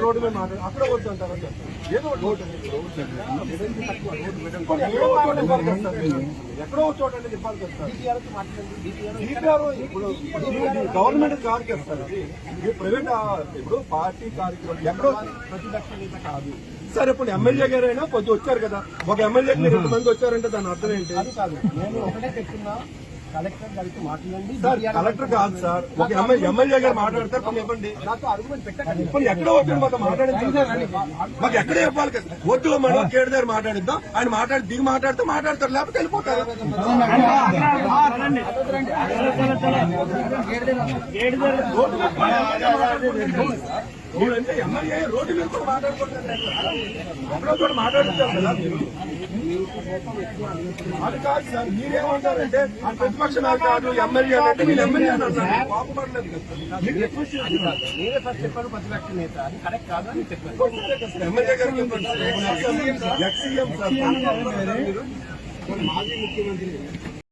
Road మీద మాట్లాడు అక్కడ వద్దు అంటారు ఏదో రోడ్డు ఎక్కడో ఒక చోట సార్ ఇప్పుడు గవర్నమెంట్ కాదు చేస్తారు ఇది ప్రైవేట్ ఇప్పుడు పార్టీ కార్యక్రమం ఎక్కడో ప్రతిపక్ష కాదు సరే ఇప్పుడు ఎమ్మెల్యే గారైనా కొంచెం వచ్చారు కదా. ఒక ఎమ్మెల్యే రెండు మంది వచ్చారంటే దాని అర్థం ఏంటి? అది కాదు నేను ఒకటే చెప్తున్నా కలెక్టర్ గారితో మాట్లాడండి. సార్ DPR కలెక్టర్ కాదు సార్. ఒక ఎమ్మెల్యే గారు మాట్లాడితే కొన్ని ఇవ్వండి నాతో అargument పెట్టకండి. ఇప్పుడు ఎక్కడో మాతో మాట్లాడించాలి మాకు ఎక్కడే ఇవ్వాలి కదా. వద్దు మనం కేడు దగ్గర మాట్లాడిద్దాం. ఆయన మాట్లాడి దిగి మాట్లాడితే మాట్లాడతారు లేకపోతే వెళ్ళిపోతారు. రోడ్డు మీద మాట్లాడాలి. మీరంటే ఎమ్మెల్యే రోడ్డు మీద కూడా మాట్లాడుకుంటారు. మాట్లాడుతారు కదా. అది కాదు సార్ మీరేమంటారంటే ప్రతిపక్ష నాయకుడు ఎమ్మెల్యే అంటే మీరు ఎమ్మెల్యే అని అన్నారు కోపపడలేదు. నేనే ఫస్ట్ చెప్పాను ప్రతిపక్ష నేత. అది కరెక్ట్ కాదు అని చెప్పాను. MLA sir. మాజీ ముఖ్యమంత్రి.